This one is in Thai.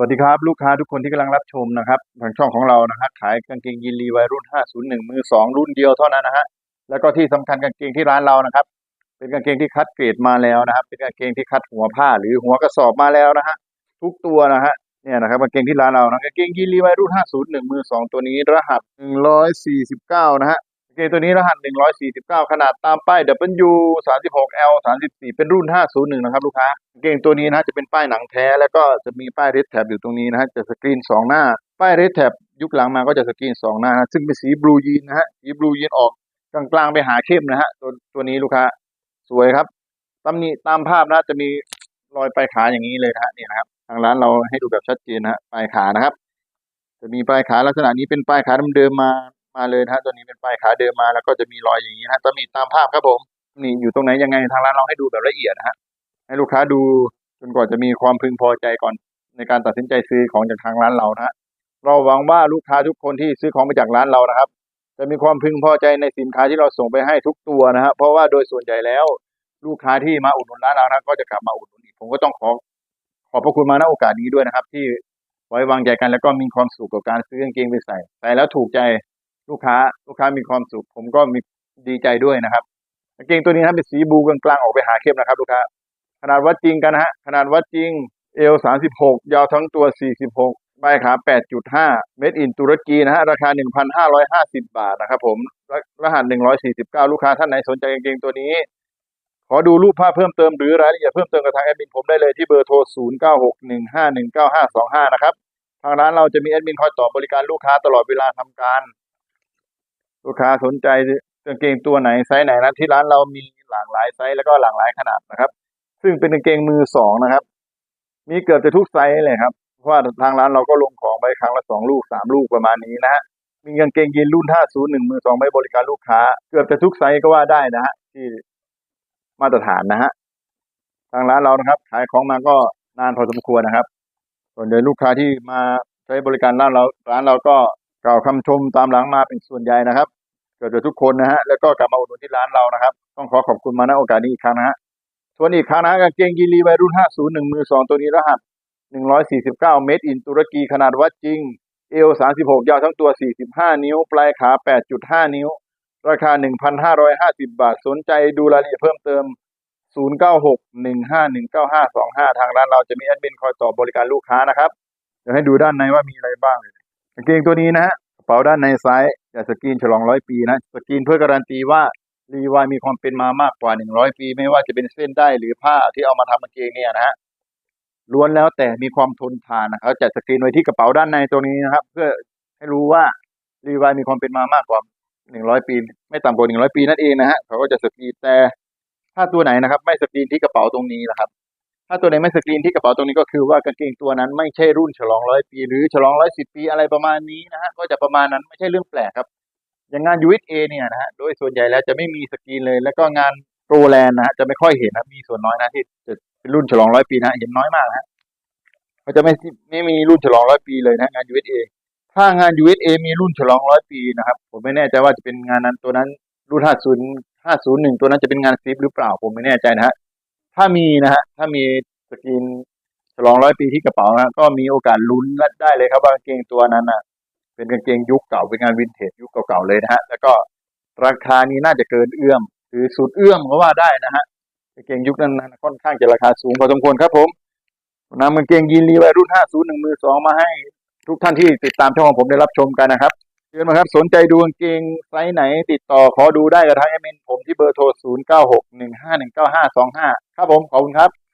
วัสดีครับ ลูกค้าทุกคนที่กำลังรับชมนะครับทางช่องของเรานะฮะขายกางเกงยีนรีวัยรุ่น 501 มือ 2 รุ่นเดียวเท่านั้นนะฮะแล้วก็ที่สำคัญกางเกงที่ร้านเรานะครับ เป็นกางเกงที่คัดเกรดมาแล้วนะครับ เป็นกางเกงที่คัดหัวผ้าหรือหัวกระสอบมาแล้วนะฮะทุกตัวนะฮะเนี่ยนะครับกางเกงที่ร้านเรานะกางเกงยีนรีวัยรุ่น 501 มือ 2 ตัวนี้รหัส 149 นะฮะ เกตัวนี้รหัส 149 ขนาดตามป้าย W 36 L 34 เป็นรุ่น 501 นะครับลูกค้าเกงตัวนี้นะจะเป็นป้ายหนังแท้ แล้วก็จะมีป้าย Red Tab อยู่ตรงนี้นะฮะจะสกรีน 2 หน้า ป้าย Red Tab ยุคหลังมาก็จะสกรีน 2 หน้านะซึ่งเป็นสีบลูยีนนะฮะสีบลูยีนออกกลางๆไปหาเข้มนะฮะตัวตัวนี้ลูกค้าสวยครับตำหนิตามภาพนะจะมีรอยปลายขาอย่างนี้เลยนะฮะนี่นะครับทางร้านเราให้ดูแบบชัดเจนนะฮะปลายขานะครับ จะมีปลายขาลักษณะนี้เป็นปลายขาเดิมๆมา มาเลยนะฮะตัวนี้เป็นปลายขาเดิมมาแล้วก็จะมีรอยอย่างนี้นะฮะตำหนิตามภาพครับผมนี่อยู่ตรงไหนยังไงทางร้านเราให้ดูแบบละเอียดนะฮะให้ลูกค้าดูจนกว่าจะมีความพึงพอใจก่อนในการตัดสินใจซื้อของจากทางร้านเรานะฮะเราหวังว่าลูกค้าทุกคนที่ซื้อของไปจากร้านเรานะครับ จะมีความพึงพอใจในสินค้าที่เราส่งไปให้ทุกตัวนะฮะเพราะว่าโดยส่วนใหญ่แล้ว ลูกค้าที่มาอุดหนุนร้านเรานะก็จะกลับมาอุดหนุนอีกผมก็ต้องขอขอบพระคุณมาณโอกาสนี้ด้วยนะครับ ที่ไว้วางใจกันแล้วก็มีความสุขกับการซื้อกางเกงไปใส่ใส่แล้วถูกใจ ลูกค้าลูกค้ามีความสุข ผมก็มีดีใจด้วยนะครับกางเกงตัวนี้นะเป็นสีบูกลางๆออกไปหาเข้มนะครับ ลูกค้า ขนาดวัดจริงกันนะฮะขนาดวัดจริงเอลสามสิบหกยาวทั้งตัวสี่สิบหกใบขาแปดจุดห้าเมดอินตุรกีนะฮะราคาหนึ่งพันห้าร้อยห้าสิบบาทนะครับผมรรหัสหนึ่งร้อยสี่สิบเก้าลูกค้าท่านไหนสนใจกางเกงตัวนี้ ขอดูรูปภาพเพิ่มเติมหรือรายละเอียดเพิ่มเติมกับทางแอดมินผมได้เลยที่เบอร์โทร0 9 6 1 5 1 9 5 2 5นะครับทางร้านเราจะมีแอดมินคอยตอบบริการลูกค้าตลอดเวลาทำการ ลูกค้าสนใจกางเกงตัวไหนไซส์ไหนนะที่ร้านเรามีหลากหลายไซส์แล้วก็หลากหลายขนาดนะครับ ซึ่งเป็นกางเกงมือสองนะครับ มีเกือบจะทุกไซส์เลยครับเพราะว่าทางร้านเราก็ลงของไปครั้งละสองลูกสามลูกประมาณนี้นะฮะมีกางเกงยีนรุ่นห้าศูนย์หนึ่งมือสองไว้บริการลูกค้า เกือบจะทุกไซส์ก็ว่าได้นะฮะที่มาตรฐานนะฮะทางร้านเรานะครับขายของมาก็นานพอสมควรนะครับ ส่วนใหญ่ลูกค้าที่มาใช้บริการร้านเราร้านเราก็ ล่าวคำชมตามหลังมาเป็นส่วนใหญ่นะครับเกิดจากทุกคนนะฮะแล้วก็กลับมาอุดหนุนที่ร้านเรานะครับ ต้องขอขอบคุณมาณโอกาสนี้อีกครั้งนะฮะส่วนอีกครั้งนะกางเกงยีรีวัยรุ่น 501 มือ 2 ตัวนี้รหัส 149 เมตร อินตุรกีขนาดวัดจริง เอล36 ยาวทั้งตัว 45 นิ้ว ปลายขา 8.5 นิ้ว ราคา 1,550 บาท สนใจดูรายละเอียดเพิ่มเติม 0961519525 ทางร้านเราจะมีแอดมินคอยตอบบริการลูกค้านะครับ เดี๋ยวให้ดูด้านในว่ามีอะไรบ้างางเกงตัวนี้นะฮะกระเป๋าด้านในซ้ายจะสกรีนฉลองร้อยปีนะสกรีนเพื่อการันตีว่ารีวายมีความเป็นมามากกว่าหนึ่งร้อยปี ไม่ว่าจะเป็นเส้นได้หรือผ้าที่เอามาทำกางเกงเนี่ยนะฮะล้วนแล้วแต่มีความทนทานนะเขาจะสกรีนไว้ที่กระเป๋าด้านในตัวนี้นะครับ เพื่อให้รู้ว่ารีวายมีความเป็นมามากกว่าหนึ่งร้อยปี ไม่ต่ำกว่าหนึ่งร้อยปีนั่นเองนะฮะเขาก็จะสกรีนแต่ถ้าตัวไหนนะครับ ไม่สกรีนที่กระเป๋าตรงนี้นะครับ ถ้าตัวไหนไม่สกรีนที่กระเป๋าตรงนี้ก็คือว่ากางเกงตัวนั้นไม่ใช่รุ่นฉลองร้อยปี หรือฉลองร้อยสิบปีอะไรประมาณนี้นะฮะก็จะประมาณนั้นไม่ใช่เรื่องแปลกครับ อย่างงาน USA เนี่ยนะฮะโดยส่วนใหญ่แล้วจะไม่มีสกรีนเลย แล้วก็งานโปรแลนด์นะฮะจะไม่ค่อยเห็นนะมีส่วนน้อยนะที่จะเป็นรุ่นฉลองร้อยปีนะเห็นน้อยมากฮะเขาจะไม่ไม่มีรุ่นฉลองร้อยปีเลยนะงาน USA ถ้างาน USA มีรุ่นฉลองร้อยปีนะครับ ผมไม่แน่ใจว่าจะเป็นงานนั้นตัวนั้นรุ่นห้าศูนย์ห้าศูนย์หนึ่งตัวนั้นจะเป็นงานซิปหรือเปล่าผมไม่แน่ใจนะฮะ ถ้ามีนะฮะถ้ามีสกรีนฉลองร้อยปีที่กระเป๋านะก็มีโอกาสลุ้นได้เลยครับว่ากางเกงตัวนั้นอะเป็นกางเกงยุคเก่าเป็นงานวินเทจยุคเก่าๆเลยนะฮะแล้วก็ราคานี้น่าจะเกินเอื้อมหรือสุดเอื้อมก็ว่าได้นะฮะกางเกงยุคนั้นนะค่อนข้างจะราคาสูงพอสมควรครับผมนำกางเกงยีนรีวัยรุ่น 501 มือสองมาให้ทุกท่านที่ติดตามช่องของผมได้รับชมกันนะครับ ชิญมาครับ สนใจดูกางเกงไซส์ไหนติดต่อขอดูได้กับทางแอดมินผมที่เบอร์โทร 0961519525 ครับผม ขอบคุณครับ